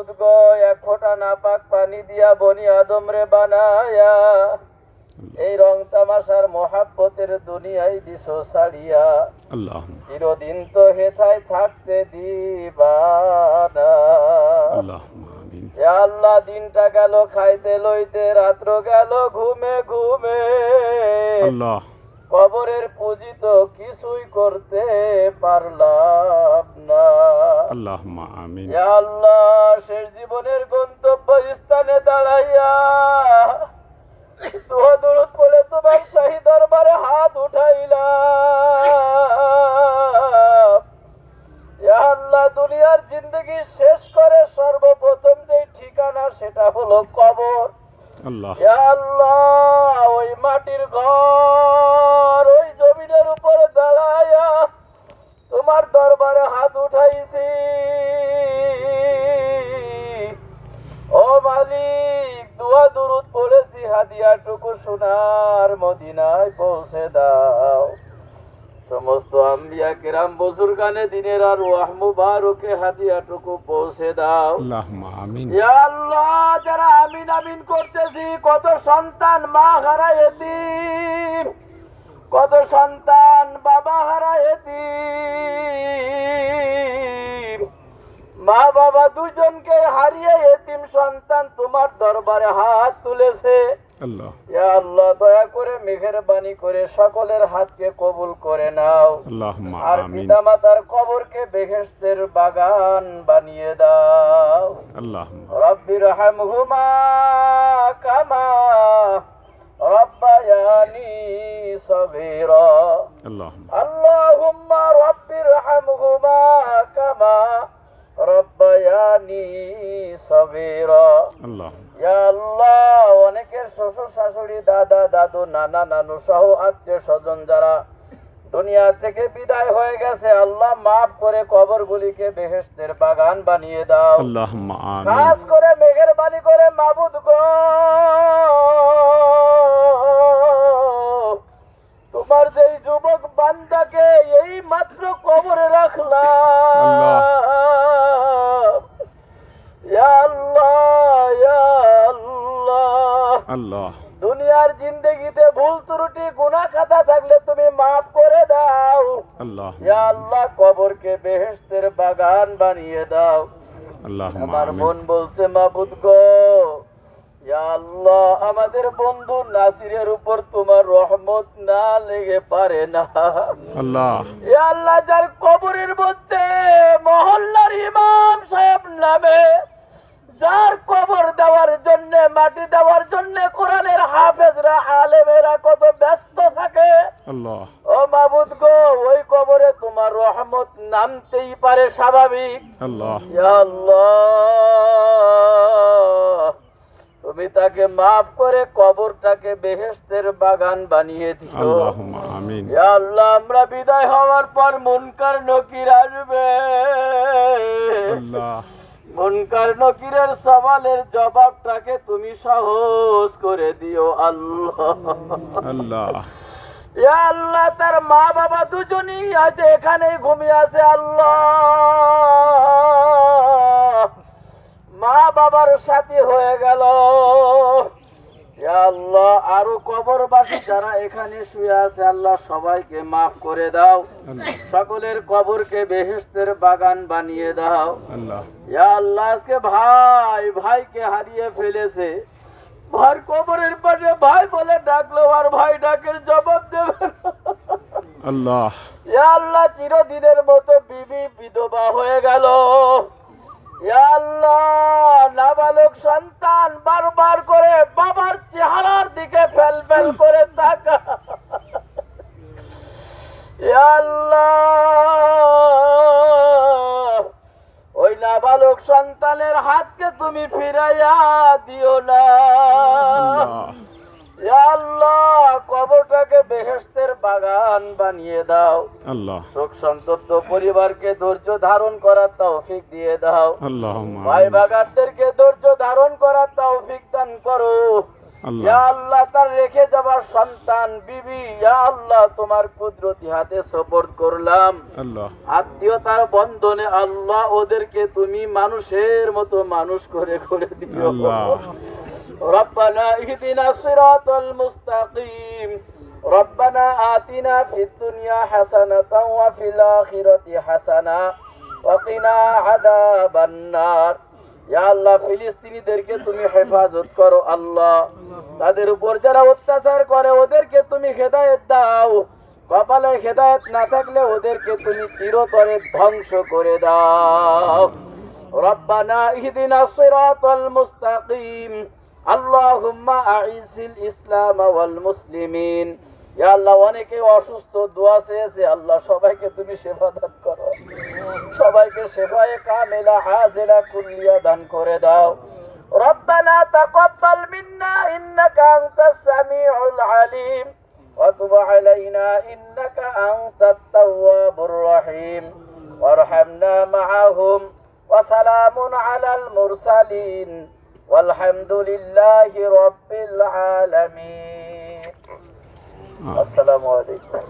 মাবুদ গো এক ফোঁটা নাপাক পানি দিয়া বনি আদম রে বানায়া। এই রং তামাশার মহাব্বতের দুনিয়ায় দিস আল্লাহ চিরদিন তো হেথায় থাকতে দিবানা আল্লাহ দিনটা গেল খাইতে লইতে রাত্র গেল ঘুমে ঘুমে। আল্লাহ। কবরের পুঁজি তো কিছুই করতে পারলাম না। আল্লাহ আমিন। আল্লাহ শেষ জীবনের গন্তব্য স্থানে দাঁড়াইয়া দোয়া দরুদ পড়ে তোমার শাহী দরবারে হাত উঠাইলাম। এ আল্লাহ দুনিয়ার জিন্দগি শেষ করে সর্বপ্রথম যে ঠিকানা সেটা হলো কবর। আল্লাহ। আল্লাহ ওই মাটির ঘর। উপরে দাঁড়ায়া তোমার দরবারে হাত উঠাইছি। ও মালিক দোয়া দুরুদ পড়েছি হাদিয়াটুকু সোনার মদিনায় পৌঁছে দাও। সমস্ত আম্বিয়া কেরাম বসুর গানে দিনের আর ওয়াহ মুবারকে হাদিয়াটুকু পৌঁছে দাও। আল্লাহ ইয়া আল্লাহ যারা আমিন আমিন করতেছি কত সন্তান মা হারা এতিম কত সন্তান বাবা হারায় মা বাবা দুজনকে হারিয়ে এতিম সন্তান তোমার দরবারে হাত তুলেছে। আল্লাহ। দয়া করে মেঘের বাণী করে সকলের হাতকে কবুল করে নাও। আর পিতা মাতার কবরকে বেহেস্তের বাগান বানিয়ে দাও। রব্বির হামহুমা কামা ربياني صغيرا আল্লাহ اللهم رب ارحمهما كما ربياني صغيرا আল্লাহ ইয়া আল্লাহ অনেকের শ্বশুর শাশুড়ি দাদা দাদু নানা নানু সহ আত্মীয় স্বজন যারা দুনিয়া থেকে বিদায় হয়ে গেছে আল্লাহ মাফ করে কবরগুলিকে বেহেশতের বাগান বানিয়ে দাও আল্লাহ আমিন খাস করে মেঘের বাণী করে মাবুদ গো বান্দাকে এই মাত্র কবরে রাখলাম। আল্লাহ দুনিয়ার জিন্দগিতে ভুল ত্রুটি গুনাহ খাতা থাকলে তুমি মাফ করে দাও। আল্লাহ। ইয়া আল্লাহ কবরকে বেহেশতের বাগান বানিয়ে দাও। আল্লাহ আমার মন বলছে মাবুদ গো আল্লাহ আমাদের বন্ধু নাসিরের উপর তোমার রহমত না লেগে পারে না। আল্লাহ। আল্লাহ যার কবরের মধ্যে মহল্লার ইমাম সাহেব নামে যার কবর দেওয়ার জন্য মাটি দেওয়ার জন্য কোরআনের হাফেজরা আলেমেরা কত ব্যস্ত থাকে। আল্লাহ। ও মাবুদ গো ওই কবরে তোমার রহমত নামতেই পারে স্বাভাবিক। আল্লাহ। আল্লাহ। তুমি তাকে মাফ করে কবরটাকে বেহেশতের বাগান বানিয়ে দিও। আল্লাহ আমিন। আল্লাহ আমরা বিদায় হওয়ার পর মুনকার নকির আসবে। মুনকার নকিরের সওয়ালের জবাবটাকে তুমি সহজ করে দিও আল্লাহ। আল্লাহ। আল্লাহ তার মা বাবা দুজনই আজ এখানেই ঘুমিয়ে আছে আল্লাহ। মা বাবার সাথে হয়ে গেল। আল্লাহ আরও কবরবাসী যারা এখানে শুয়ে আছে আল্লাহ সবাইকে মাফ করে দাও। সকলের কবরকে বেহেশতের বাগান বানিয়ে দাও। আল্লাহ। আজকে ভাই ভাইকে হারিয়ে ফেলেছে। ভার কবরের পাশে ভাই বলে ডাকলো আর ভাই ডাকের জবাব দেবে আল্লাহ। আল্লাহ চিরদিনের মতো বিবি বিধবা হয়ে গেল। নাবালক সন্তান বারবার করে বাবার চেহারার দিকে ফেল ফেল করে তাকা। ওই নাবালক সন্তানের হাতকে তুমি ফিরাইয়া দিও না। আল্লাহ কবরটাকে বেহেশতের বাগান বানিয়ে দাও। আল্লাহ। শোক সন্তপ্ত পরিবারকে ধৈর্য ধারণ করার তৌফিক দিয়ে দাও। আল্লাহ ভাই বাগারদেরকে ধৈর্য ধারণ করার তৌফিক দান করো। আল্লাহ। তার রেখে যাবার সন্তান বিবি আল্লাহ তোমার কুদরতি হাতে সোপর্দ করলাম। আত্মীয়তার বন্ধনে আল্লাহ ওদেরকে তুমি মানুষের মতো মানুষ করে করে দিও। ربنا اهدنا الصراط المستقيم ربنا آتنا في الدنيا حسنة وفي الآخرة حسنة وقنا عذاب النار ইয়া আল্লাহ ফিলিস্তিনিদেরকে তুমি হেফাজত করো আল্লাহ তাদের উপর যারা অত্যাচার করে ওদেরকে তুমি হেদায়েত দাও কপালে হেদায়েত না থাকলে ওদেরকে তুমি চিরতরে ধ্বংস করে দাও ربنا اهدنا الصراط المستقيم اللهم أعز الإسلام والمسلمين ইয়া আল্লাহ অনেকে অসুস্থ দোয়া চেয়েছে আল্লাহ সবাইকে তুমি সেবা দান করো সবাইকে সেবায়ে কামেলা হাজেলা কুল্লিয়া দান করে দাও ربنا تقبل منا إنك أنت السميع العليم وتب علينا إنك أنت التواب الرحيم وارحمنا معهم وسلام على المرسلين আলহামদুলিল্লাহ রব্বিল আলামিন। আসসালামু আলাইকুম।